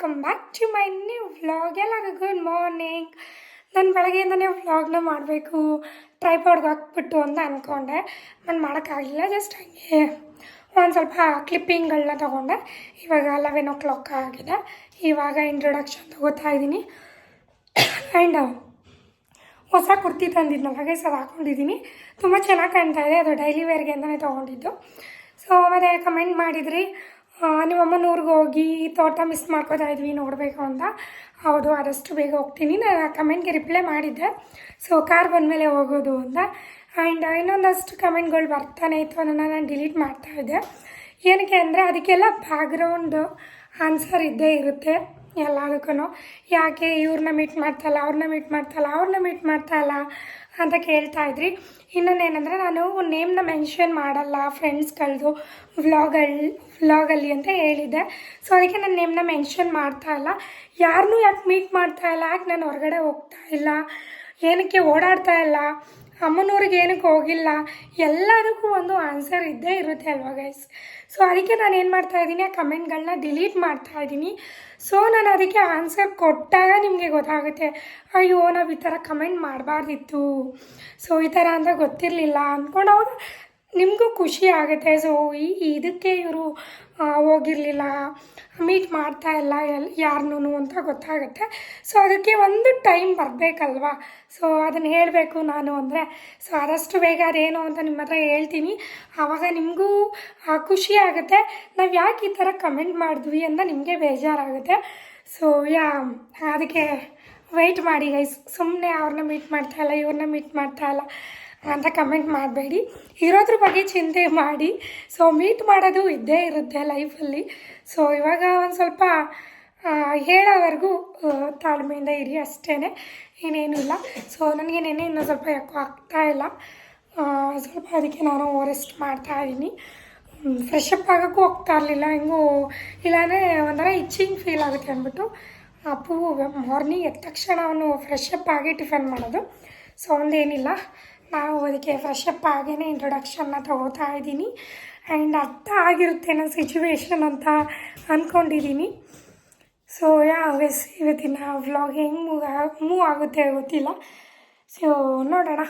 Welcome back to my new vlog ಎಲ್ಲರಿಗೂ good morning ನಾನು ಬೆಳಗ್ಗೆಯಿಂದನೇ ವ್ಲಾಗ್ನ ಮಾಡಬೇಕು. ಟ್ರೈಪಾಡ್ಗೆ ಹಾಕ್ಬಿಟ್ಟು ಅಂತ ಅಂದ್ಕೊಂಡೆ ನಾನು ಮಾಡೋಕ್ಕಾಗಲಿಲ್ಲ ಜಸ್ಟ್ ಹಂಗೆ ಒಂದು ಸ್ವಲ್ಪ ಕ್ಲಿಪ್ಪಿಂಗ್ಗಳನ್ನ ತೊಗೊಂಡೆ. ಇವಾಗ ಲೆವೆನ್ ಓ ಕ್ಲಾಕ್ ಆಗಿದೆ. ಇವಾಗ ಇಂಟ್ರೊಡಕ್ಷನ್ ತಗೋತಾ ಇದ್ದೀನಿ. ಆ್ಯಂಡ್ ಹೊಸ ಕುರ್ತಿ ತಂದಿದ್ನಲ್ಲ ಹಾಗೆ ಸರ್ ಹಾಕ್ಕೊಂಡಿದ್ದೀನಿ ತುಂಬ ಚೆನ್ನಾಗಿ ಕಾಣ್ತಾ ಇದೆ. ಅದು ಡೈಲಿ ವೇರ್ಗೆ ಅಂತಲೇ ತೊಗೊಂಡಿದ್ದು. ಸೊ ಮತ್ತು ಕಮೆಂಟ್ ಮಾಡಿದ್ರಿ. ಆ, ನಿಮ್ಮ ಅಮ್ಮನ ಊರಿಗೆ ಹೋಗಿ ತೋಟ ಮಿಸ್ ಮಾಡ್ಕೋತಾ ಇದ್ವಿ ನೋಡಬೇಕು ಅಂತ. ಹೌದು ಆದಷ್ಟು ಬೇಗ ಹೋಗ್ತೀನಿ. ನಾನು ಕಮೆಂಟ್ಗೆ ರಿಪ್ಲೈ ಮಾಡಿದ್ದೆ. ಸೊ ಕಾರ್ ಬಂದಮೇಲೆ ಹೋಗೋದು ಅಂತ. ಆ್ಯಂಡ್ ಇನ್ನೊಂದಷ್ಟು ಕಮೆಂಟ್ಗಳು ಬರ್ತಾನೆ ಇತ್ತು ಅದನ್ನು ನಾನು ಡಿಲೀಟ್ ಮಾಡ್ತಾ ಇದ್ದೆ. ಏನಕ್ಕೆ ಅಂದರೆ ಅದಕ್ಕೆಲ್ಲ ಬ್ಯಾಕ್ಗ್ರೌಂಡ್ ಆನ್ಸರ್ ಇದ್ದೇ ಇರುತ್ತೆ ಎಲ್ಲದಕ್ಕೂ ಯಾಕೆ ಇವ್ರನ್ನ ಮೀಟ್ ಮಾಡ್ತಾಯಿಲ್ಲ ಅವ್ರನ್ನ ಮೀಟ್ ಮಾಡ್ತಾಯಿಲ್ಲ ಅವ್ರನ್ನ ಮೀಟ್ ಮಾಡ್ತಾಯಿಲ್ಲ ಅಂತ ಕೇಳ್ತಾ ಇದ್ರಿ. ಇನ್ನೊಂದೇನೆಂದರೆ ನಾನು ನೇಮ್ನ ಮೆನ್ಷನ್ ಮಾಡಲ್ಲ ಫ್ರೆಂಡ್ಸ್ಗಳದು ವ್ಲಾಗಲ್ಲಿ ವ್ಲಾಗಲ್ಲಿ ಅಂತ ಹೇಳಿದ್ದೆ. ಸೊ ಅದಕ್ಕೆ ನಾನು ನೇಮ್ನ ಮೆನ್ಷನ್ ಮಾಡ್ತಾ ಇಲ್ಲ. ಯಾರನ್ನೂ ಯಾಕೆ ಮೀಟ್ ಮಾಡ್ತಾ ಇಲ್ಲ, ಯಾಕೆ ನಾನು ಹೊರಗಡೆ ಹೋಗ್ತಾ ಇಲ್ಲ, ಏನಕ್ಕೆ ಓಡಾಡ್ತಾ ಇಲ್ಲ ಅಮ್ಮನವ್ರಿಗೆ ಏನಕ್ಕೆ ಹೋಗಿಲ್ಲ, ಎಲ್ಲದಕ್ಕೂ ಒಂದು ಆನ್ಸರ್ ಇದ್ದೇ ಇರುತ್ತೆ ಅಲ್ವಾ ಗೈಸ್ ಸೊ ಅದಕ್ಕೆ ನಾನು ಏನು ಮಾಡ್ತಾ ಇದ್ದೀನಿ, ಆ ಕಮೆಂಟ್ಗಳನ್ನ ಡಿಲೀಟ್ ಮಾಡ್ತಾ ಇದ್ದೀನಿ. ಸೊ ನಾನು ಅದಕ್ಕೆ ಆನ್ಸರ್ ಕೊಟ್ಟಾಗ ನಿಮಗೆ ಗೊತ್ತಾಗುತ್ತೆ. ಅಯ್ಯೋ, ನಾವು ಈ ಥರ ಕಮೆಂಟ್ ಮಾಡಬಾರ್ದಿತ್ತು. ಸೊ ಈ ಥರ ಅಂತ ಗೊತ್ತಿರಲಿಲ್ಲ. ಅಂದ್ಕೊಂಡು ಅವಾಗ ನಿಮಗೂ ಖುಷಿ ಆಗುತ್ತೆ. ಸೊ ಇದಕ್ಕೆ ಇವರು ಹೋಗಿರಲಿಲ್ಲ ಮೀಟ್ ಮಾಡ್ತಾ ಇಲ್ಲ ಎಲ್, ಯಾರನ್ನೂ ಅಂತ ಗೊತ್ತಾಗುತ್ತೆ. ಸೊ ಅದಕ್ಕೆ ಒಂದು ಟೈಮ್ ಬರಬೇಕಲ್ವಾ? ಸೊ ಅದನ್ನು ಹೇಳಬೇಕು ನಾನು ಅಂದರೆ ಸೊ ಆದಷ್ಟು ಬೇಗ ಅದೇನು ಅಂತ ನಿಮ್ಮ ಹತ್ರ ಹೇಳ್ತೀನಿ. ಆವಾಗ ನಿಮಗೂ ಖುಷಿ ಆಗುತ್ತೆ. ನಾವು ಯಾಕೆ ಈ ಥರ ಕಮೆಂಟ್ ಮಾಡಿದ್ವಿ ಅಂತ ನಿಮಗೆ ಬೇಜಾರಾಗುತ್ತೆ. ಸೊ ಯಾ, ಅದಕ್ಕೆ ವೆಯ್ಟ್ ಮಾಡಿ ಗೈಸ್ ಸುಮ್ಮನೆ ಅವ್ರನ್ನ ಮೀಟ್ ಮಾಡ್ತಾ ಇಲ್ಲ ಇವ್ರನ್ನ ಮೀಟ್ ಮಾಡ್ತಾ ಇಲ್ಲ. ಅಂತ ಕಮೆಂಟ್ ಮಾಡಬೇಡಿ. ಇರೋದ್ರ ಬಗ್ಗೆ ಚಿಂತೆ ಮಾಡಿ. ಸೊ ಮೀಟ್ ಮಾಡೋದು ಇದ್ದೇ ಇರುತ್ತೆ ಲೈಫಲ್ಲಿ ಸೊ ಇವಾಗ ಒಂದು ಸ್ವಲ್ಪ ಹೇಳೋವರೆಗೂ ತಾಳ್ಮೆಯಿಂದ ಇರಿ ಅಷ್ಟೇ ಇನ್ನೇನು ಇಲ್ಲ. ಸೊ ನನಗೆ ನೆನೆ ಇನ್ನೂ ಸ್ವಲ್ಪ ಯಾಕೋ ಆಗ್ತಾ ಇಲ್ಲ. ಸ್ವಲ್ಪ ಅದಕ್ಕೆ ನಾನು ರೆಸ್ಟ್ ಮಾಡ್ತಾ ಇದ್ದೀನಿ. ಫ್ರೆಶ್ ಅಪ್ ಆಗೋಕ್ಕೂ ಹೋಗ್ತಾ ಇರಲಿಲ್ಲ. ಹೆಂಗೂ, ಇಲ್ಲಾಂದರೆ ಒಂಥರ ಇಚ್ಚಿಂಗ್ ಫೀಲ್ ಆಗುತ್ತೆ ಅಂದ್ಬಿಟ್ಟು ಅಪ್ಪು ಮಾರ್ನಿಂಗ್ ಎದ್ದ ತಕ್ಷಣ ಅವನು ಫ್ರೆಶ್ ಅಪ್ ಆಗಿ ಟಿಫನ್ ಮಾಡೋದು. ಸೊ ಒಂದೇನಿಲ್ಲ. ನಾವು ಅದಕ್ಕೆ ಫ್ರೆಶ್ ಅಪ್ ಆಗೇ ಇಂಟ್ರೊಡಕ್ಷನ್ನ ತಗೋತಾ ಇದ್ದೀನಿ. ಆ್ಯಂಡ್ ಅರ್ಥ ಆಗಿರುತ್ತೆ ನನ್ನ ಸಿಚುವೇಶನ್ ಅಂತ ಅಂದ್ಕೊಂಡಿದ್ದೀನಿ ಸೊ ಯಾವ ಇವತ್ತಿನ ವ್ಲಾಗ್ ಹೆಂಗೆ ಮೂವ್ ಮೂವ್ ಆಗುತ್ತೆ ಗೊತ್ತಿಲ್ಲ. ಸೊ ನೋಡೋಣ.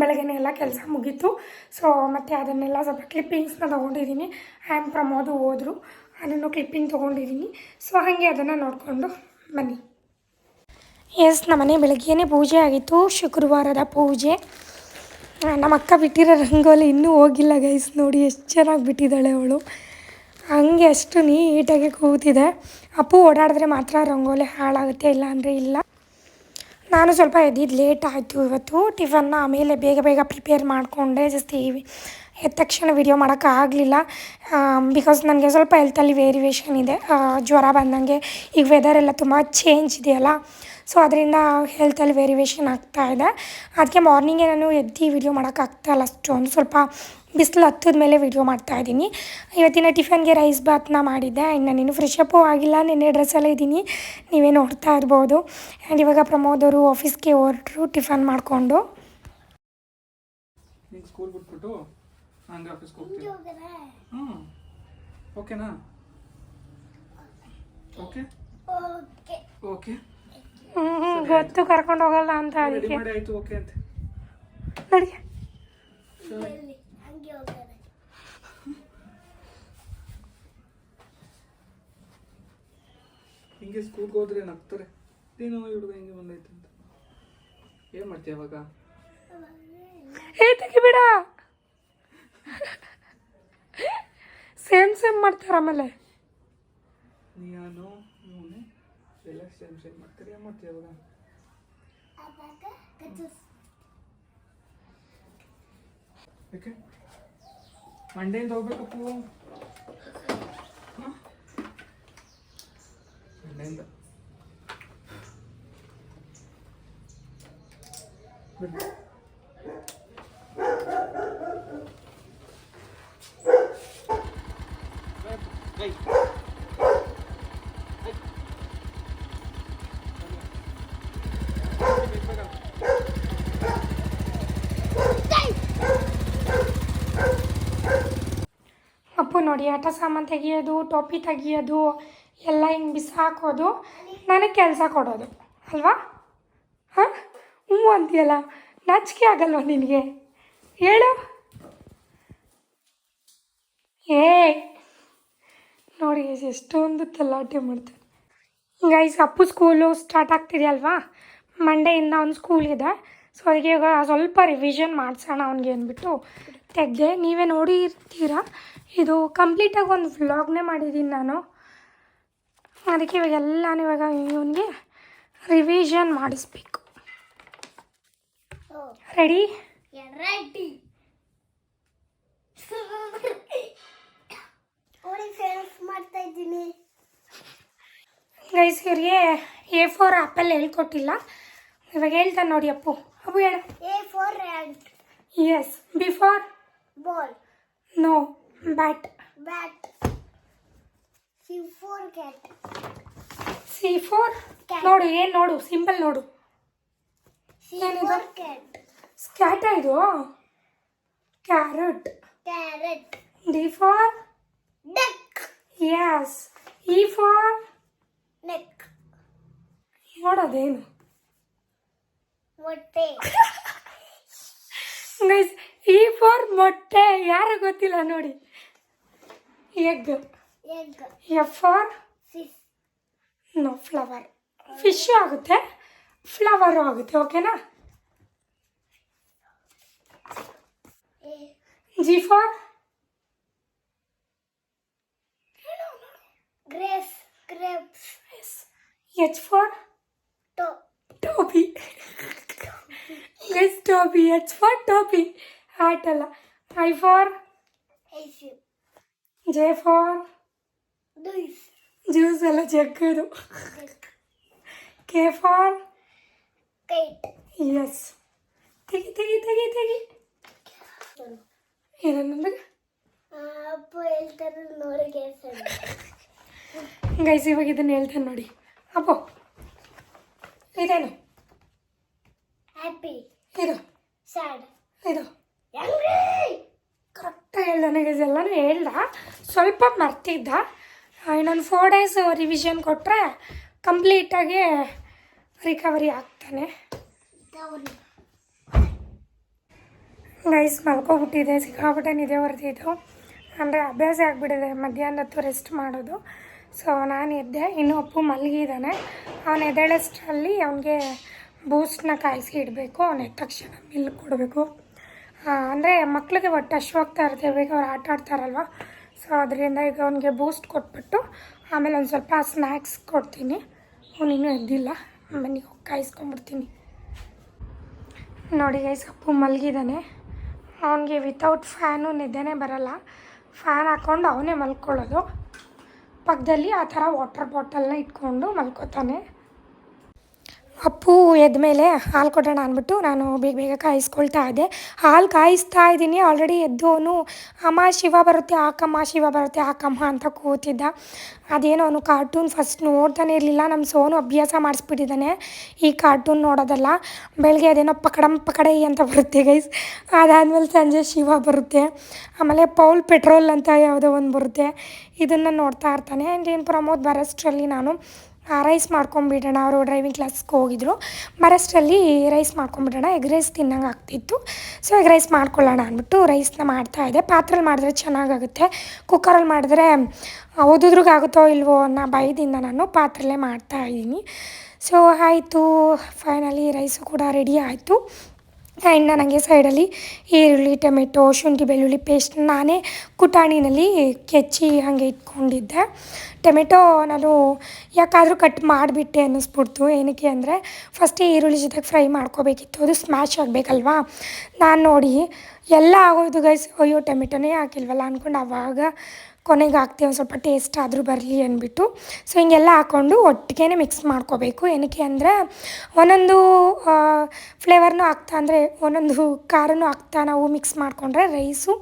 ಬೆಳಗ್ಗೆನೇ ಎಲ್ಲ ಕೆಲಸ ಮುಗೀತು. ಸೊ ಮತ್ತು ಅದನ್ನೆಲ್ಲ ಸ್ವಲ್ಪ ಕ್ಲಿಪ್ಪಿಂಗ್ಸ್ನ ತೊಗೊಂಡಿದ್ದೀನಿ. ಆ್ಯಂಡ್ ಪ್ರಮೋದು ಹೋದರು. ಅದನ್ನು ಕ್ಲಿಪ್ಪಿಂಗ್ ತೊಗೊಂಡಿದ್ದೀನಿ. ಸೊ ಹಾಗೆ ಅದನ್ನು ನೋಡಿಕೊಂಡು ಬನ್ನಿ. ಎಸ್ ನಮ್ಮನೆ ಬೆಳಗ್ಗೆ ಪೂಜೆ ಆಗಿತ್ತು, ಶುಕ್ರವಾರದ ಪೂಜೆ. ನಮ್ಮ ಅಕ್ಕ ಬಿಟ್ಟಿರೋ ರಂಗೋಲಿ ಇನ್ನೂ ಹೋಗಿಲ್ಲ ಗೈಸ್ ನೋಡಿ ಎಷ್ಟು ಚೆನ್ನಾಗಿ ಬಿಟ್ಟಿದ್ದಾಳೆ ಅವಳು. ಹಂಗೆ ಅಷ್ಟು ನೀಟಾಗಿ ಕೂತಿದೆ. ಅಪ್ಪು ಓಡಾಡಿದ್ರೆ ಮಾತ್ರ ರಂಗೋಲಿ ಹಾಳಾಗುತ್ತೆ ಇಲ್ಲ ಅಂದರೆ ಇಲ್ಲ. ನಾನು ಸ್ವಲ್ಪ ಎದ್ದಿದ್ದು ಲೇಟ್ ಆಯಿತು ಇವತ್ತು. ಟಿಫನ್ನ ಆಮೇಲೆ ಬೇಗ ಬೇಗ ಪ್ರಿಪೇರ್ ಮಾಡಿಕೊಂಡೆ ಜಸ್ಟ್ ಎದ್ದ ತಕ್ಷಣ ವಿಡಿಯೋ ಮಾಡೋಕ್ಕಾಗಲಿಲ್ಲ ಬಿಕಾಸ್ ನನಗೆ ಸ್ವಲ್ಪ ಹೆಲ್ತಲ್ಲಿ ವೇರಿಯೇಷನ್ ಇದೆ. ಜ್ವರ ಬಂದಂಗೆ. ಈಗ ವೆದರ್ ಎಲ್ಲ ತುಂಬ ಚೇಂಜ್ ಇದೆಯಲ್ಲ ಸೊ ಅದರಿಂದ ಹೆಲ್ತಲ್ಲಿ ವೇರಿಯೇಷನ್ ಆಗ್ತಾ ಇದೆ. ಅದಕ್ಕೆ ಮಾರ್ನಿಂಗೇ ನಾನು ಎದ್ದು ವಿಡಿಯೋ ಮಾಡೋಕ್ಕಾಗ್ತಾಯಿಲ್ಲ ಅಷ್ಟೊಂದು. ಸ್ವಲ್ಪ ಬಿಸಿಲು ಹತ್ತದ ಮೇಲೆ ವಿಡಿಯೋ ಮಾಡ್ತಾಯಿದ್ದೀನಿ ಇವತ್ತಿನ ಟಿಫನ್ಗೆ ರೈಸ್ ಬಾತ್ನ ಮಾಡಿದ್ದೆ. ಆ್ಯಂಡ್ ನಾನಿನ್ನು ಫ್ರೆಶ್ ಅಪ್ಪು ಆಗಿಲ್ಲ ನಿನ್ನೆ ಡ್ರೆಸ್ಸಲ್ಲೇ ಇದ್ದೀನಿ. ನೀವೇ ನೋಡ್ತಾ ಇರ್ಬೋದು. ಆ್ಯಂಡ್ ಇವಾಗ ಪ್ರಮೋದ್ ಅವರು ಆಫೀಸ್ಗೆ ಹೊರಟರು ಟಿಫನ್ ಮಾಡಿಕೊಂಡು. ಸ್ಕೂಲ್ ಬಿಟ್ಬಿಟ್ಟು ಹಂಗೆ ಆಫೀಸ್ಗೆ ಹೋಗ್ತೀನಿ ಹ್ಞೂ ಓಕೆನಾ ಓಕೆ ಓಕೆ ಗೊತ್ತು ಕರ್ಕೊಂಡು ಹೋಗಲ್ಲ ಅಂತ ಅದಕ್ಕೆ. ಮಾಡಿ ಆಯಿತು ಓಕೆ ಅಂತ. ನೋಡಿ. ಹಿಂಗೆ ಸ್ಕೂಲ್ಗೆ ಹೋದ್ರೆ ನಗ್ತಾರೆ. ಏನೋ ಹುಡುಗ ಹಿಂಗೆ ಬಂದೈತೆ ಅಂತ. ಏನು ಮಾಡ್ತೀಯ ಅವಾಗ? ಏ ತೆಗಿಬೇಡ ಸೇಮ್ ಸೇಮ್ ಮಾಡ್ತಾರ ಆಮೇಲೆ. ನೀನು? ಎಲ್ಲ ಸೇಮ್ ಸೇಮ್ ಮಾಡ್ತಾರೆ ಏನು ಮಾಡ್ತೀಯ ಅವಾಗ ಯಾಕೆ ಮಂಡೆಯಿಂದ ಹೋಗ್ಬೇಕಪ್ಪು ಹ? ಮಂಡೆಯಿಂದ ಬಿಡು. ಅಪ್ಪು ನೋಡಿ ಆಟ ಸಾಮಾನು ತೆಗಿಯೋದು, ಟೋಪಿ ತೆಗಿಯೋದು, ಎಲ್ಲ ಹಿಂಗೆ ಬಿಸಾಕೋದು, ನನಗೆ ಕೆಲಸ ಕೊಡೋದು. ಅಲ್ವಾ? ಹಾಂ? ಹ್ಞೂ ಅಂತೀಯಲ್ಲ? ನಾಚಿಕೆ ಆಗಲ್ವ ನಿನಗೆ? ಹೇಳು. ಏ, ನೋಡಿ ಎಷ್ಟೊಂದು ತಲಾಟೆ ಮಾಡ್ತಾರೆ ಗೈಸ್ ಅಪ್ಪು ಸ್ಕೂಲು ಸ್ಟಾರ್ಟ್ ಆಗ್ತಿದೆಯಲ್ವಾ? ಮಂಡೆಯಿಂದ ಒಂದು ಸ್ಕೂಲ್ ಇದೆ. ಸೊ ಅದಕ್ಕೆ ಇವಾಗ ಸ್ವಲ್ಪ ರಿವಿಷನ್ ಮಾಡಿಸೋಣ ಅವ್ನಿಗೆ ಅಂದ್ಬಿಟ್ಟು ತೆಗೆದೆ ನೀವೇ ನೋಡಿ ಇರ್ತೀರಾ? ಇದು ಕಂಪ್ಲೀಟಾಗಿ ಒಂದು ವ್ಲಾಗ್ನೇ ಮಾಡಿದ್ದೀನಿ ನಾನು. ಅದಕ್ಕೆ ಇವಾಗ ಎಲ್ಲ ಇವಾಗ ಇವನಿಗೆ ರಿವಿಷನ್ ಮಾಡಿಸ್ಬೇಕು. ರೆಡಿ ರೆಡಿ ಮಾಡ್ತಾ ಇದ್ದೀನಿ. ಗೈಸ್ ಇವ್ರಿಗೆ ಎ ಫೋರ್ ಆ್ಯಪಲ್ ಹೇಳ್ಕೊಟ್ಟಿಲ್ಲ. ಇವಾಗ ಹೇಳ್ತಾನೆ ನೋಡಿ ಅಪ್ಪು. ಅಪ್ಪು ಹೇಳ. A for yes B for ball no bat bat C for cat C for Cat. ನೋಡು ಏನು ನೋಡು? ಸಿಂಪಲ್ ನೋಡು. ಸಿ ಏನಿದು? ಫಾರ್ ಕ್ಯಾಟ್ ಸ್ಕ್ಯಾಟ ಇದು? Carrot carrot D for neck yes E for neck ನೋಡೋದೇನು ಮೊಟ್ಟೆ ಗೈಸ್ ಇ ಫಾರ್ ಮೊಟ್ಟೆ ಯಾರು ಗೊತ್ತಿಲ್ಲ ನೋಡಿ. Egg. Egg. F for fish. No flower. Fish ಆಗುತ್ತೆ ಫ್ಲವರು ಆಗುತ್ತೆ ಓಕೆನಾ? A. G for. Grapes grapes. H for. ಟೋ. ಟೋಪಿ. ಗೈಸ್ ಟೋಪಿ. ಎಚ್ ಫಾರ್ ಟೋಪಿ. ಆಟಲ್ಲ I for ice J for ದುಯ್ಸ್ juice ಎಲ್ಲ ಜಗ್ಗದು ಕೆ ಫಾರ್ ಕೈಟ್ ಎಸ್ ತೆಗಿ ತೆಗಿ ತೆಗಿ ತೆಗಿ ಏನಂದ್ರೆ ಅಪ್ಪ ಹೇಳ್ತಾರೆ ನೋಡಿ ಕೇಳ್ತಾರೆ ಗೈಸ್ ಇವಾಗ ಇದನ್ನು ಹೇಳ್ತೇನೆ ನೋಡಿ ಅಪ್ಪೋ ಇದೇನು ಹ್ಯಾಪಿ ಇದು ಸ್ಯಾಡ್ ಇದು ಆಂಗ್ರಿ ಕರೆಕ್ಟಾಗಿ ಹೇಳ್ದ ನನಗೆ ಎಲ್ಲನೂ ಹೇಳ್ದ ಸ್ವಲ್ಪ ಮರ್ತಿದ್ದ. ಇನ್ನೊಂದು ಫೋರ್ ಡೇಸ್ ರಿವಿಷನ್ ಕೊಟ್ಟರೆ ಕಂಪ್ಲೀಟಾಗಿ ರಿಕವರಿ ಆಗ್ತಾನೆ. ಗೈಸ್ ಮಲ್ಕೊಬಿಟ್ಟಿದೆ. ಸಿಕ್ಕಾಬಿಟ್ಟೆ ನಿದ್ದೆ ಹೊರದಿದ್ದು ಅಂದರೆ ಅಭ್ಯಾಸ ಆಗಿಬಿಟ್ಟಿದೆ. ಮಧ್ಯಾಹ್ನ ಹೊತ್ತು ರೆಸ್ಟ್ ಮಾಡೋದು. ಸೊ ನಾನು ಎದ್ದೆ. ಇನ್ನು ಅಪ್ಪು ಮಲಗಿದ್ದಾನೆ ಅವನು ಎದ್ದೇಳಷ್ಟರಲ್ಲಿ ಅವನಿಗೆ ಬೂಸ್ಟ್ನ ಕಾಯಿಸಿ ಇಡಬೇಕು. ಅವನು ಎದ್ದ ತಕ್ಷಣ ಮಿಲ್ಕ್ ಕೊಡಬೇಕು. ಅಂದರೆ ಮಕ್ಕಳಿಗೆ ಒಟ್ಟು ಆಗ್ತಾ ಇರುತ್ತೆ, ಬೇಗ ಅವ್ರು ಆಟ ಆಡ್ತಾರಲ್ವ? ಸೊ ಅದರಿಂದ ಈಗ ಅವನಿಗೆ ಬೂಸ್ಟ್ ಕೊಟ್ಬಿಟ್ಟು ಆಮೇಲೆ ಒಂದು ಸ್ವಲ್ಪ ಸ್ನ್ಯಾಕ್ಸ್ ಕೊಡ್ತೀನಿ. ಅವನು ಇನ್ನೂ ಎದ್ದಿಲ್ಲ. ಮನೆಗೆ ಹೋಗಿ ಕಾಯಿಸ್ಕೊಂಡ್ಬಿಡ್ತೀನಿ. ನೋಡಿ ಗೈಸ್ ಅಪ್ಪು ಮಲಗಿದ್ದಾನೆ ಅವನಿಗೆ ವಿತೌಟ್ ಫ್ಯಾನು ನಿದ್ದೆನೇ ಬರಲ್ಲ. ಫ್ಯಾನ್ ಹಾಕ್ಕೊಂಡು ಅವನೇ ಮಲ್ಕೊಳ್ಳೋದು. ಪಕ್ಕದಲ್ಲಿ ಆ ಥರ ವಾಟರ್ ಬಾಟಲ್ನ ಇಟ್ಕೊಂಡು ಮಲ್ಕೋತಾನೆ. ಅಪ್ಪು ಎದ್ಮೇಲೆ ಹಾಲು ಕೊಡೋಣ ಅಂದ್ಬಿಟ್ಟು ನಾನು ಬೇಗ ಬೇಗ ಕಾಯಿಸ್ಕೊಳ್ತಾ ಇದ್ದೆ. ಹಾಲು ಕಾಯಿಸ್ತಾ ಇದ್ದೀನಿ ಆಲ್ರೆಡಿ ಎದ್ದು ಅವನು ಅಮ್ಮ ಶಿವ ಬರುತ್ತೆ, ಹಾಕಮ್ಮ, ಶಿವ ಬರುತ್ತೆ, ಹಾಕಮ್ಮ ಅಂತ ಕೂತಿದ್ದ. ಅದೇನೋ ಅವನು ಕಾರ್ಟೂನ್ ಫಸ್ಟ್ ನೋಡ್ತಾನೆ ಇರಲಿಲ್ಲ ನಮ್ಮ ಸೋನು ಅಭ್ಯಾಸ ಮಾಡಿಸ್ಬಿಟ್ಟಿದ್ದಾನೆ. ಈ ಕಾರ್ಟೂನ್ ನೋಡೋದಲ್ಲ, ಬೆಳಗ್ಗೆ ಅದೇನೋ ಪಕಡಂ ಪಕಡೈ ಅಂತ ಬರುತ್ತೆ ಗೈಸ್ ಅದಾದಮೇಲೆ ಸಂಜೆ ಶಿವ ಬರುತ್ತೆ. ಆಮೇಲೆ ಪೌಲ್ ಪೆಟ್ರೋಲ್ ಅಂತ ಯಾವುದೋ ಒಂದು ಬರುತ್ತೆ. ಇದನ್ನು ನೋಡ್ತಾ ಇರ್ತಾನೆ. ಆ್ಯಂಡ್ ಏನು ಪ್ರಮೋದ್ ಬರೋಷ್ಟರಲ್ಲಿ ನಾನು ರೈಸ್ ಮಾಡ್ಕೊಂಬಿಡೋಣ. ಅವರು ಡ್ರೈವಿಂಗ್ ಕ್ಲಾಸ್ಗೆ ಹೋಗಿದ್ರು. ಮರಸ್ಟಲ್ಲಿ ರೈಸ್ ಮಾಡ್ಕೊಂಬಿಡೋಣ. ಎಗ್ ರೈಸ್ ತಿನ್ನಂಗೆ ಆಗ್ತಿತ್ತು. ಸೊ ಎಗ್ ರೈಸ್ ಮಾಡ್ಕೊಳ್ಳೋಣ ಅಂದ್ಬಿಟ್ಟು ರೈಸ್ನ ಮಾಡ್ತಾಯಿದ್ದೆ ಪಾತ್ರೆಲಿ ಮಾಡಿದ್ರೆ ಚೆನ್ನಾಗಾಗುತ್ತೆ. ಕುಕ್ಕರಲ್ಲಿ ಮಾಡಿದ್ರೆ ಓದಿದ್ರಿಗಾಗುತ್ತೋ ಇಲ್ವೋ ಅನ್ನೋ ಭಯದಿಂದ ನಾನು ಪಾತ್ರೆಲೇ ಮಾಡ್ತಾಯಿದ್ದೀನಿ ಸೊ ಆಯಿತು. ಫೈನಲಿ ರೈಸು ಕೂಡ ರೆಡಿ ಆಯಿತು. ಆ್ಯಂಡ್ ನನಗೆ ಸೈಡಲ್ಲಿ ಈರುಳ್ಳಿ, ಟೊಮೆಟೊ, ಶುಂಠಿ, ಬೆಳ್ಳುಳ್ಳಿ ಪೇಸ್ಟ್ ನಾನೇ ಕುಟಾಣಿನಲ್ಲಿ ಕೆಚ್ಚಿ ಹಾಗೆ ಇಟ್ಕೊಂಡಿದ್ದೆ. ಟೊಮೆಟೊ ನಾನು ಯಾಕಾದರೂ ಕಟ್ ಮಾಡಿಬಿಟ್ಟೆ ಅನ್ನಿಸ್ಬಿಡ್ತು. ಏನಕ್ಕೆ ಅಂದರೆ ಫಸ್ಟ್ ಈರುಳ್ಳಿ ಜೊತೆಗೆ ಫ್ರೈ ಮಾಡ್ಕೋಬೇಕಿತ್ತು. ಅದು ಸ್ಮ್ಯಾಶ್ ಆಗಬೇಕಲ್ವಾ? ನಾನು ನೋಡಿ ಎಲ್ಲ ಆಗೋಯ್ತು ಗೈಸ್ ಅಯ್ಯೋ, ಟೊಮೆಟೊನೇ ಹಾಕಿಲ್ವಲ್ಲ ಅಂದ್ಕೊಂಡು ಆವಾಗ ಕೊನೆಗೆ ಹಾಕ್ತೀವಿ ಸ್ವಲ್ಪ ಟೇಸ್ಟ್ ಆದರೂ ಬರಲಿ ಅಂದ್ಬಿಟ್ಟು. ಸೊ ಹಿಂಗೆಲ್ಲ ಹಾಕ್ಕೊಂಡು ಒಟ್ಟಿಗೆ ಮಿಕ್ಸ್ ಮಾಡ್ಕೋಬೇಕು. ಏನಕ್ಕೆ ಅಂದರೆ, ಒಂದೊಂದು ಫ್ಲೇವರ್ನು ಹಾಕ್ತಾ ಅಂದರೆ, ಒಂದೊಂದು ಖಾರನೂ ಹಾಕ್ತಾ ನಾವು ಮಿಕ್ಸ್ ಮಾಡಿಕೊಂಡ್ರೆ ರೈಸು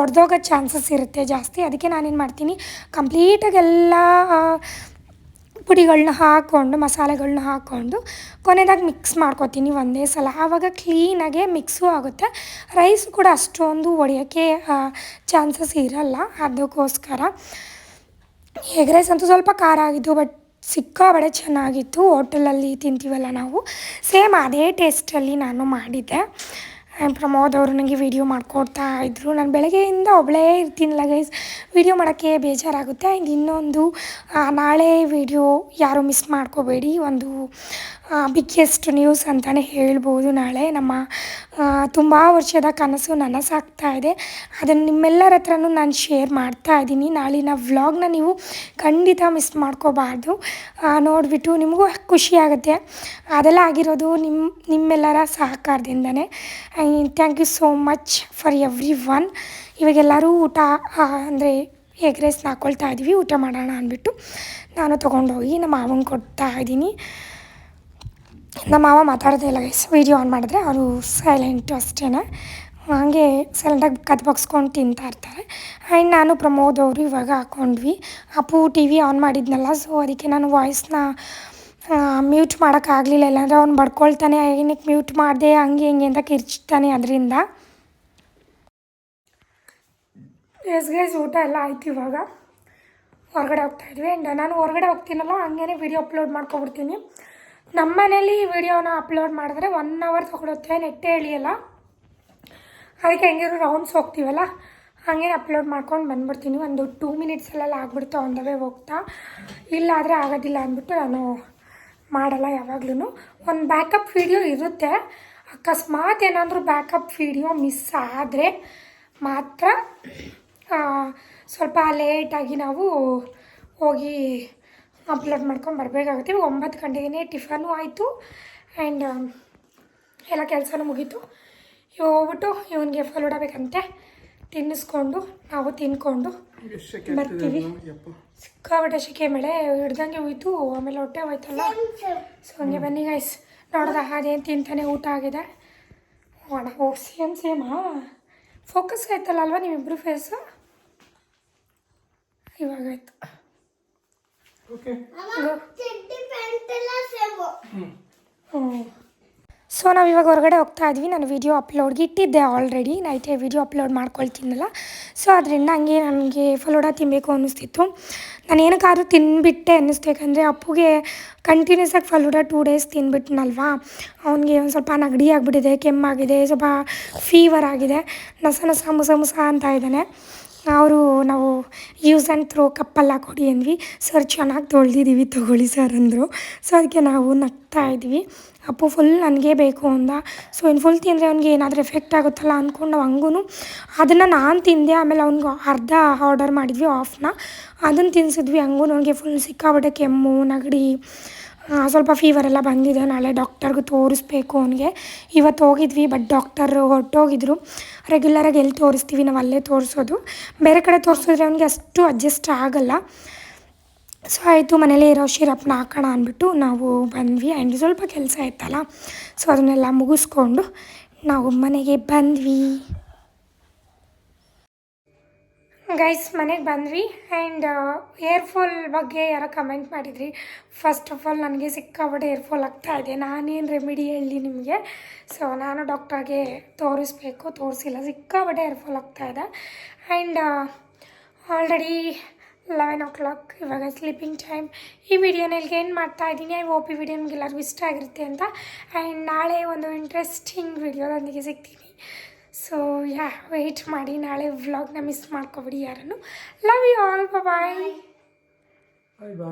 ಒಡೆದೋಗೋ ಚಾನ್ಸಸ್ ಇರುತ್ತೆ ಜಾಸ್ತಿ. ಅದಕ್ಕೆ ನಾನೇನು ಮಾಡ್ತೀನಿ ಕಂಪ್ಲೀಟಾಗಿ ಎಲ್ಲ ಪುಡಿಗಳನ್ನ ಹಾಕ್ಕೊಂಡು ಮಸಾಲೆಗಳನ್ನ ಹಾಕ್ಕೊಂಡು ಕೊನೆಯದಾಗಿ ಮಿಕ್ಸ್ ಮಾಡ್ಕೊತೀನಿ ಒಂದೇ ಸಲ. ಆವಾಗ ಕ್ಲೀನಾಗೆ ಮಿಕ್ಸು ಆಗುತ್ತೆ. ರೈಸ್ ಕೂಡ ಅಷ್ಟೊಂದು ಒಡೆಯೋಕ್ಕೆ ಚಾನ್ಸಸ್ ಇರಲ್ಲ. ಅದಕ್ಕೋಸ್ಕರ ಎಗ್ ರೈಸ್ ಅಂತೂ ಸ್ವಲ್ಪ ಖಾರ ಆಗಿತ್ತು ಬಟ್ ಸಿಕ್ಕಾಬಡೆ ಚೆನ್ನಾಗಿತ್ತು. ಹೋಟೆಲಲ್ಲಿ ತಿಂತೀವಲ್ಲ ನಾವು. ಸೇಮ್ ಅದೇ ಟೇಸ್ಟಲ್ಲಿ ನಾನು ಮಾಡಿದ್ದೆ. ಪ್ರಮೋದ್ ಅವರು ನನಗೆ ವೀಡಿಯೋ ಮಾಡಿಕೊಡ್ತಾ ಇದ್ದರು ನಾನು ಬೆಳಗ್ಗೆಯಿಂದ ಒಬ್ಬಳೇ ಇರ್ತೀನಲ್ಲ ಗೈಸ್ ವೀಡಿಯೋ ಮಾಡೋಕ್ಕೆ ಬೇಜಾರಾಗುತ್ತೆ. ಆ್ಯಂಡ್ ಇನ್ನೊಂದು ನಾಳೆ ವೀಡಿಯೋ ಯಾರೂ ಮಿಸ್ ಮಾಡ್ಕೋಬೇಡಿ. ಒಂದು ಬಿಗ್ಗೆಸ್ಟ್ ನ್ಯೂಸ್ ಅಂತಲೇ ಹೇಳ್ಬೋದು ನಾಳೆ. ನಮ್ಮ ತುಂಬ ವರ್ಷದ ಕನಸು ನನಸಾಗ್ತಾ ಇದೆ. ಅದನ್ನು ನಿಮ್ಮೆಲ್ಲರ ಹತ್ರನೂ ನಾನು ಶೇರ್ ಮಾಡ್ತಾ ಇದ್ದೀನಿ. ನಾಳಿನ ವ್ಲಾಗ್ನ ನೀವು ಖಂಡಿತ ಮಿಸ್ ಮಾಡ್ಕೋಬಾರ್ದು. ನೋಡಿಬಿಟ್ಟು ನಿಮಗೂ ಖುಷಿ ಆಗುತ್ತೆ. ಅದೆಲ್ಲ ಆಗಿರೋದು ನಿಮ್ಮ ನಿಮ್ಮೆಲ್ಲರ ಸಹಕಾರದಿಂದನೇ. Thank you so much for everyone ಇವಾಗೆಲ್ಲರೂ ಊಟ ಅಂದರೆ ಎಗ್ ರೈಸ್ನ ಹಾಕ್ಕೊಳ್ತಾ ಇದ್ದೀವಿ ಊಟ ಮಾಡೋಣ ಅಂದ್ಬಿಟ್ಟು ನಾನು ತೊಗೊಂಡೋಗಿ ನಮ್ಮ ಮಾವಂಗೆ ಕೊಡ್ತಾ ಇದ್ದೀನಿ ನಮ್ಮ ಮಾವ ಮಾತಾಡೋದೇ ಇಲ್ಲ ಗೈಸ್ ವೀಡಿಯೋ ಆನ್ ಮಾಡಿದ್ರೆ ಅವರು ಸೈಲೆಂಟ್ ಅಷ್ಟೇ ಹಾಗೆ ಸೈಲೆಂಟಾಗಿ ಕತ್ ಬಗ್ಸ್ಕೊಂಡು ತಿಂತಾ ಇರ್ತಾರೆ. ಆ್ಯಂಡ್ ನಾನು ಪ್ರಮೋದ್ ಅವರು ಇವಾಗ ಹಾಕ್ಕೊಂಡ್ವಿ ಅಪ್ಪು ಟಿ ವಿ ಆನ್ ಮಾಡಿದ್ನಲ್ಲ ಸೊ ಅದಕ್ಕೆ ನಾನು ವಾಯ್ಸ್ನ ಮ್ಯೂಟ್ ಮಾಡೋಕ್ಕಾಗಲಿಲ್ಲ ಇಲ್ಲಾಂದರೆ ಅವ್ನು ಬಡ್ಕೊಳ್ತಾನೆ, ಏನಕ್ಕೆ ಮ್ಯೂಟ್ ಮಾಡಿದೆ, ಹಂಗೆ ಹಿಂಗೆ ಅಂತ ಕಿರ್ಚ್ತಾನೆ ಅದರಿಂದ. ಎಸ್ ಗೈಸ್ ಊಟ ಎಲ್ಲ ಆಯ್ತು ಇವಾಗ. ಹೊರಗಡೆ ಹೋಗ್ತಾ ಇದ್ವಿ. ಆ್ಯಂಡ್ ನಾನು ಹೊರಗಡೆ ಹೋಗ್ತೀನಲ್ಲ ಹಂಗೇ ವಿಡಿಯೋ ಅಪ್ಲೋಡ್ ಮಾಡ್ಕೊಬಿಡ್ತೀನಿ. ನಮ್ಮ ಮನೇಲಿ ವಿಡಿಯೋನ ಅಪ್ಲೋಡ್ ಮಾಡಿದ್ರೆ ಒನ್ ಅವರ್ ತೊಗೊಳುತ್ತೆ ನೆಟ್ಟೆ ಎಳಿಯಲ್ಲ. ಅದಕ್ಕೆ ಹೆಂಗಿರೋ ರೌಂಡ್ಸ್ ಹೋಗ್ತೀವಲ್ಲ, ಹಾಗೆ ಅಪ್ಲೋಡ್ ಮಾಡ್ಕೊಂಡು ಬಂದ್ಬಿಡ್ತೀನಿ. ಒಂದು ಟೂ ಮಿನಿಟ್ಸಲ್ಲೆಲ್ಲ ಆಗ್ಬಿಡ್ತು ಆನ್ ದ ವೇ ಹೋಗ್ತಾ. ಇಲ್ಲಾದರೆ ಆಗೋದಿಲ್ಲ ಅಂದ್ಬಿಟ್ಟು ನಾನು ಮಾಡಲ್ಲ ಯಾವಾಗ್ಲೂ ಒಂದು ಬ್ಯಾಕಪ್ ವೀಡಿಯೋ ಇರುತ್ತೆ. ಅಕಸ್ಮಾತ್ ಏನಾದರೂ ಬ್ಯಾಕಪ್ ವೀಡಿಯೋ ಮಿಸ್ ಆದರೆ ಮಾತ್ರ ಸ್ವಲ್ಪ ಲೇಟಾಗಿ ನಾವು ಹೋಗಿ ಅಪ್ಲೋಡ್ ಮಾಡ್ಕೊಂಡು ಬರಬೇಕಾಗುತ್ತೆ. ಇವಾಗ ಒಂಬತ್ತು ಗಂಟೆಗೇ ಟಿಫನು ಆಯಿತು. ಆ್ಯಂಡ್ ಎಲ್ಲ ಕೆಲಸನೂ ಮುಗೀತು. ಇವಾಗ ಹೋಗ್ಬಿಟ್ಟು ಇವನಿಗೆ ಫಲೂಡ ಬೇಕಂತೆ ತಿನ್ನಿಸ್ಕೊಂಡು ನಾವು ತಿನ್ಕೊಂಡು ಬರ್ತೀವಿ. ಸಿಕ್ಕಾಬಿಟ್ಟೆ ಶಿಕೆ ಮೇಲೆ ಹಿಡ್ದಂಗೆ ಹೋಯ್ತು ಆಮೇಲೆ ಹೊಟ್ಟೆ ಹೋಯ್ತಲ್ಲ. ಸೊ ಹಂಗೆ ಬನ್ನಿ ಗೈಸ್ ನೋಡ್ದ ಅದೇನು ತಿಂತಾನೆ ಊಟ ಆಗಿದೆ. ಹೋಗೋಣ ಹೋಗಿ ಸೇಮ್ ಸೇಮಾ ಫೋಕಸ್ ಆಯ್ತಲ್ಲ ಅಲ್ವಾ ನಿಮ್ಮಿಬ್ಬರು ಫೇಸು ಇವಾಗಾಯ್ತು ಓಕೆ ಸೊ ನಾವು ಇವಾಗ ಹೊರಗಡೆ ಹೋಗ್ತಾ ಇದ್ವಿ. ನಾನು ವಿಡಿಯೋ ಅಪ್ಲೋಡ್ಗೆ ಇಟ್ಟಿದ್ದೆ ಆಲ್ರೆಡಿ ನೈಟೇ ವಿಡಿಯೋ ಅಪ್ಲೋಡ್ ಮಾಡ್ಕೊಳ್ತೀನಲ್ಲ. ಸೊ ಅದರಿಂದ ಹಂಗೆ ನನಗೆ ಫಲೋಡ ತಿನ್ನಬೇಕು ಅನ್ನಿಸ್ತಿತ್ತು. ನಾನು ಏನಕ್ಕಾದ್ರೂ ತಿನ್ಬಿಟ್ಟೆ ಅನ್ನಿಸ್ತು. ಯಾಕಂದರೆ ಅಪ್ಪುಗೆ ಕಂಟಿನ್ಯೂಸ್ ಆಗಿ ಫಲೂಡ ಟೂ ಡೇಸ್ ತಿನ್ಬಿಟ್ನಲ್ವಾ? ಅವನಿಗೆ ಒಂದು ಸ್ವಲ್ಪ ನೆಗಡಿ ಆಗಿಬಿಟ್ಟಿದೆ ಕೆಮ್ಮಾಗಿದೆ ಸ್ವಲ್ಪ ಫೀವರ್ ಆಗಿದೆ. ನಸ ನಸ ಮುಸ ಮುಸ ಅಂತ ಇದ್ದಾನೆ. ಅವರು ನಾವು ಯೂಸ್ ಆ್ಯಂಡ್ ಥ್ರೋ ಕಪ್ಪಲ್ಲ ಕೊಡಿ ಅಂದ್ವಿ. ಸರ್ ಚೆನ್ನಾಗಿ ತೊಳೆದಿದ್ದೀವಿ ತೊಗೊಳ್ಳಿ ಸರ್ ಅಂದರು. ಸೊ ಅದಕ್ಕೆ ನಾವು ನಗ್ತಾ ಇದ್ವಿ. ಅಪ್ಪು ಫುಲ್ ನನಗೆ ಬೇಕು ಅಂದ. ಸೊ ಇನ್ನು ಫುಲ್ ತಿಂದರೆ ಅವ್ನಿಗೆ ಏನಾದರೂ ಎಫೆಕ್ಟ್ ಆಗುತ್ತಲ್ಲ ಅಂದ್ಕೊಂಡು ನಾವು ಹಂಗೂ ಅದನ್ನು ನಾನು ತಿಂದೆ, ಆಮೇಲೆ ಅವ್ನಿಗೆ ಅರ್ಧ ಆರ್ಡರ್ ಮಾಡಿದ್ವಿ ಆಫ್ನ ಅದನ್ನು ತಿನ್ಸಿದ್ವಿ ಹಂಗೂ ನನಗೆ ಫುಲ್ ಸಿಕ್ಕಾಬಿಟ್ಟೆ ಕೆಮ್ಮು, ನೆಗಡಿ ಸ್ವಲ್ಪ ಫೀವರ್ ಎಲ್ಲ ಬಂದಿದೆ. ನಾಳೆ ಡಾಕ್ಟರ್ಗೆ ತೋರಿಸ್ಬೇಕು ಅವನಿಗೆ. ಇವತ್ತು ಹೋಗಿದ್ವಿ ಬಟ್ ಡಾಕ್ಟರ್ ಹೊರಟೋಗಿದ್ರು. ರೆಗ್ಯುಲರಾಗಿ ಎಲ್ಲಿ ತೋರಿಸ್ತೀವಿ, ನಾವು ಅಲ್ಲೇ ತೋರಿಸೋದು. ಬೇರೆ ಕಡೆ ತೋರಿಸಿದ್ರೆ ಅವನಿಗೆ ಅಷ್ಟು ಅಡ್ಜಸ್ಟ್ ಆಗಲ್ಲ. ಸೊ ಆಯಿತು, ಮನೇಲಿ ಇರೋ ಶಿರಪ್ನ ಹಾಕೋಣ ಅಂದ್ಬಿಟ್ಟು ನಾವು ಬಂದ್ವಿ. ಆ್ಯಂಡ್ ಸ್ವಲ್ಪ ಕೆಲಸ ಇತ್ತಲ್ಲ ಸೊ ಅದನ್ನೆಲ್ಲ ಮುಗಿಸ್ಕೊಂಡು ನಾವು ಮನೆಗೆ ಬಂದ್ವಿ. ಗೈಸ್ ಮನೆಗೆ ಬಂದ್ವಿ ಆ್ಯಂಡ್ ಏರ್ ಫಾಲ್ ಬಗ್ಗೆ ಯಾರೋ ಕಮೆಂಟ್ ಮಾಡಿದ್ರಿ. ಫಸ್ಟ್ ಆಫ್ ಆಲ್ ನನಗೆ ಸಿಕ್ಕಾಪಟ್ಟೆ ಏರ್ ಫಾಲ್ ಆಗ್ತಾ ಇದೆ. ನಾನೇನು ರೆಮಿಡಿ ಹೇಳಿ ನಿಮಗೆ? ಸೊ ನಾನು ಡಾಕ್ಟರ್ಗೆ ತೋರಿಸ್ಬೇಕು. ತೋರಿಸಿಲ್ಲ. ಸಿಕ್ಕಾಪಟ್ಟೆ ಏರ್ ಫಾಲ್ ಆಗ್ತಾ ಇದೆ. And already eleven o'clock ಇವಾಗ ಸ್ಲೀಪಿಂಗ್ ಟೈಮ್ ಈ ವಿಡಿಯೋನ ಇಲ್ಲಿಗೆ ಏನು ಮಾಡ್ತಾ ಇದ್ದೀನಿ ಐ ಓಪಿ ವಿಡಿಯೋ ನಿಮಗೆಲ್ಲರಿಗೂ ಇಷ್ಟ ಆಗಿರುತ್ತೆ ಅಂತ. ಆ್ಯಂಡ್ ನಾಳೆ ಒಂದು ಇಂಟ್ರೆಸ್ಟಿಂಗ್ ವಿಡಿಯೋದೊಂದಿಗೆ ಸಿಗ್ತೀನಿ. ಸೊ ಯಾ ವೆಯ್ಟ್ ಮಾಡಿ ನಾಳೆ ವ್ಲಾಗ್ನ ಮಿಸ್ ಮಾಡ್ಕೊಬಿಡಿ ಯಾರನ್ನು. Love you all bye bye bye